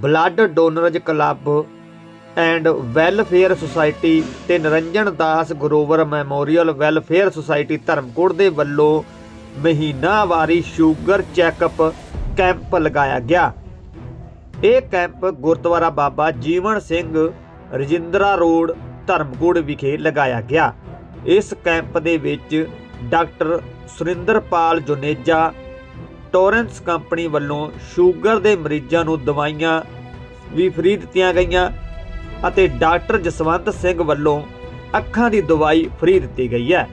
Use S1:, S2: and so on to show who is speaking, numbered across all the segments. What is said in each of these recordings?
S1: Blood donors club and welfare society ਤੇ Niranjan Das Grover memorial welfare society Dharamkot ਦੇ ਵੱਲੋਂ ਮਹੀਨਾਵਾਰੀ sugar checkup camp ਲਗਾਇਆ ਗਿਆ। ਇਹ ਕੈਂਪ ਗੁਰਦੁਆਰਾ ਬਾਬਾ ਜੀਵਨ ਸਿੰਘ ਰਜਿੰਦਰਾ ਰੋਡ, ਧਰਮਕੋਟ ਵਿਖੇ ਲਗਾਇਆ ਗਿਆ। ਇਸ ਕੈਂਪ ਦੇ ਵਿੱਚ ਡਾਕਟਰ ਸੁਰਿੰਦਰਪਾਲ ਜੁਨੇਜਾ ਟੋਰੈਂਸ ਕੰਪਨੀ ਵੱਲੋਂ ਸ਼ੂਗਰ ਦੇ ਮਰੀਜ਼ਾਂ ਨੂੰ ਦਵਾਈਆਂ ਵੀ ਫ੍ਰੀ ਦਿੱਤੀਆਂ ਗਈਆਂ ਅਤੇ ਡਾਕਟਰ ਜਸਵੰਤ ਸਿੰਘ ਵੱਲੋਂ ਅੱਖਾਂ ਦੀ ਦਵਾਈ ਫ੍ਰੀ ਦਿੱਤੀ ਗਈ ਹੈ।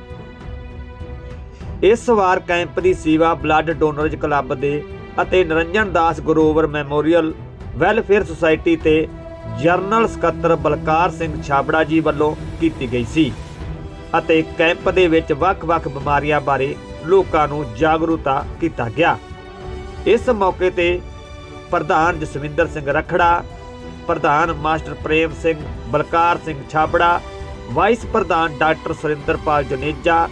S1: ਇਸ ਵਾਰ ਕੈਂਪ ਦੀ ਸੇਵਾ ਬਲੱਡ ਡੋਨਰਜ਼ ਕਲੱਬ ਦੇ ਅਤੇ Niranjan Das Grover memorial welfare society ਤੇ ਜਰਨਲ ਸਕੱਤਰ ਬਲਕਾਰ ਸਿੰਘ ਛਾਬੜਾ ਜੀ ਵੱਲੋਂ ਕੀਤੀ ਗਈ ਸੀ ਅਤੇ ਕੈਂਪ ਦੇ ਵਿੱਚ ਵੱਖ-ਵੱਖ ਬਿਮਾਰੀਆਂ ਬਾਰੇ ਲੋਕਾਂ ਨੂੰ ਜਾਗਰੂਕਤਾ ਕੀਤਾ ਗਿਆ। ਇਸ ਮੌਕੇ ਤੇ ਪ੍ਰਧਾਨ ਜਸਵਿੰਦਰ ਸਿੰਘ ਰਖੜਾ, ਪ੍ਰਧਾਨ ਮਾਸਟਰ ਪ੍ਰੇਮ ਸਿੰਘ ਬਲਕਾਰ ਸਿੰਘ ਛਾਬੜਾ, ਵਾਈਸ ਪ੍ਰਧਾਨ doctor Surinderpal Juneja,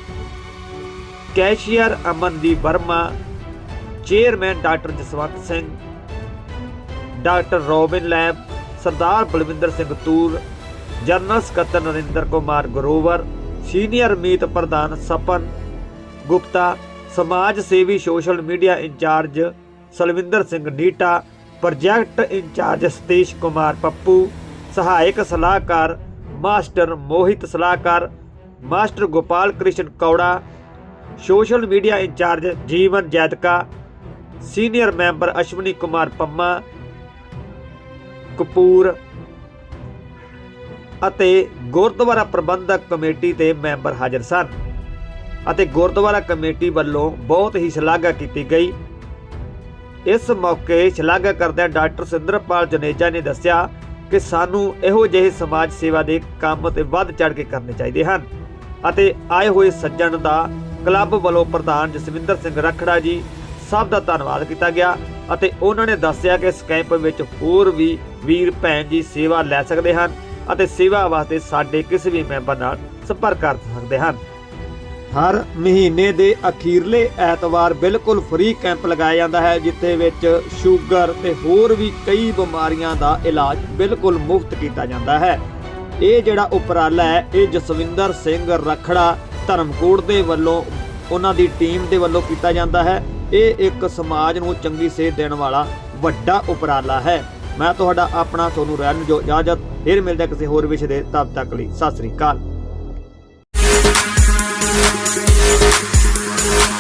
S1: cashier Amandeep Verma, chairman doctor Jaswant Singh, doctor Robin lab, Sardar Balwinder Singh Toor, general ਸਕੱਤਰ ਨਰਿੰਦਰ ਕੁਮਾਰ ਗਰੋਵਰ, ਸੀਨੀਅਰ ਮੀਤ ਪ੍ਰਧਾਨ ਸਪਨ ਗੁਪਤਾ, ਸਮਾਜ ਸੇਵੀ social media incharge Salwinder Singh Neeta, project incharge Satish Kumar Pappu, ਸਹਾਇਕ ਸਲਾਹਕਾਰ master Mohit ਸਲਾਹਕਾਰ, master Gopal Krishan Kaura, social media incharge Jeevan Jaitka, senior member Ashwani Kumar Pamma, Kapoor ਅਤੇ ਗੁਰਦੁਆਰਾ ਪ੍ਰਬੰਧਕ ਕਮੇਟੀ ਦੇ ਮੈਂਬਰ ਹਾਜ਼ਰ ਸਨ। ਅਤੇ ਗੁਰਦੁਆਰਾ ਕਮੇਟੀ ਵੱਲੋਂ ਬਹੁਤ ਹੀ ਸ਼ਲਾਘਾ ਕੀਤੀ ਗਈ। ਇਸ ਮੌਕੇ ਸ਼ਲਾਘਾ ਕਰਦਿਆਂ ਡਾਕਟਰ ਸਿੰਦਰਪਾਲ ਜਨੇਜਾ ਨੇ ਦੱਸਿਆ ਕਿ ਸਾਨੂੰ ਇਹੋ ਜਿਹੇ ਸਮਾਜ ਸੇਵਾ ਦੇ ਕੰਮ ਤੇ ਵੱਧ ਚੜ ਕੇ ਕਰਨੇ ਚਾਹੀਦੇ ਹਨ ਅਤੇ ਆਏ ਹੋਏ ਸੱਜਣ ਦਾ ਕਲੱਬ ਵੱਲੋਂ ਪ੍ਰਧਾਨ ਜਸਵਿੰਦਰ ਸਿੰਘ ਰਖੜਾ ਜੀ ਸਭ ਦਾ ਧੰਨਵਾਦ ਕੀਤਾ ਗਿਆ ਅਤੇ ਉਹਨਾਂ ਨੇ ਦੱਸਿਆ ਕਿ ਇਸ ਕੈਂਪ ਵਿੱਚ ਹੋਰ ਵੀ ਵੀਰ, ਭੈਣ ਜੀ ਸੇਵਾ ਲੈ ਸਕਦੇ ਹਨ ਅਤੇ ਸੇਵਾ ਵਾਸਤੇ ਸਾਡੇ ਕਿਸੇ ਵੀ ਮੈਂਬਰ ਨਾਲ ਸੰਪਰਕ ਕਰ ਸਕਦੇ ਹਨ। ਹਰ ਮਹੀਨੇ ਦੇ ਅਖੀਰਲੇ ਐਤਵਾਰ ਬਿਲਕੁਲ ਫ੍ਰੀ ਕੈਂਪ ਲਗਾਇਆ ਜਾਂਦਾ ਹੈ, ਜਿੱਥੇ ਵਿੱਚ ਸ਼ੂਗਰ ਤੇ ਹੋਰ ਵੀ ਕਈ ਬਿਮਾਰੀਆਂ ਦਾ ਇਲਾਜ ਬਿਲਕੁਲ ਮੁਫਤ ਕੀਤਾ ਜਾਂਦਾ ਹੈ। ਇਹ ਜਿਹੜਾ ਉਪਰਾਲਾ ਹੈ, ਇਹ ਜਸਵਿੰਦਰ ਸਿੰਘ ਰਖੜਾ ਧਰਮਕੋਟ ਦੇ ਵੱਲੋਂ, ਉਹਨਾਂ ਦੀ ਟੀਮ ਦੇ ਵੱਲੋਂ ਕੀਤਾ ਜਾਂਦਾ ਹੈ। ਇਹ ਇੱਕ ਸਮਾਜ ਨੂੰ ਚੰਗੀ ਸੇਧ ਦੇਣ ਵਾਲਾ ਵੱਡਾ ਉਪਰਾਲਾ ਹੈ। ਮੈਂ ਤੁਹਾਡਾ ਆਪਣਾ ਤੁਹਾਨੂੰ ਰਹਿਣ ਜੋ ਇਜਾਜ਼ਤ। ਫਿਰ ਮਿਲਦਾ ਕਿਸੇ ਹੋਰ ਵਿਸ਼ੇ ਦੇ ਤਬ ਤੱਕ ਲਈ। ਸਤਿ ਸ੍ਰੀ ਅਕਾਲ। Thank you.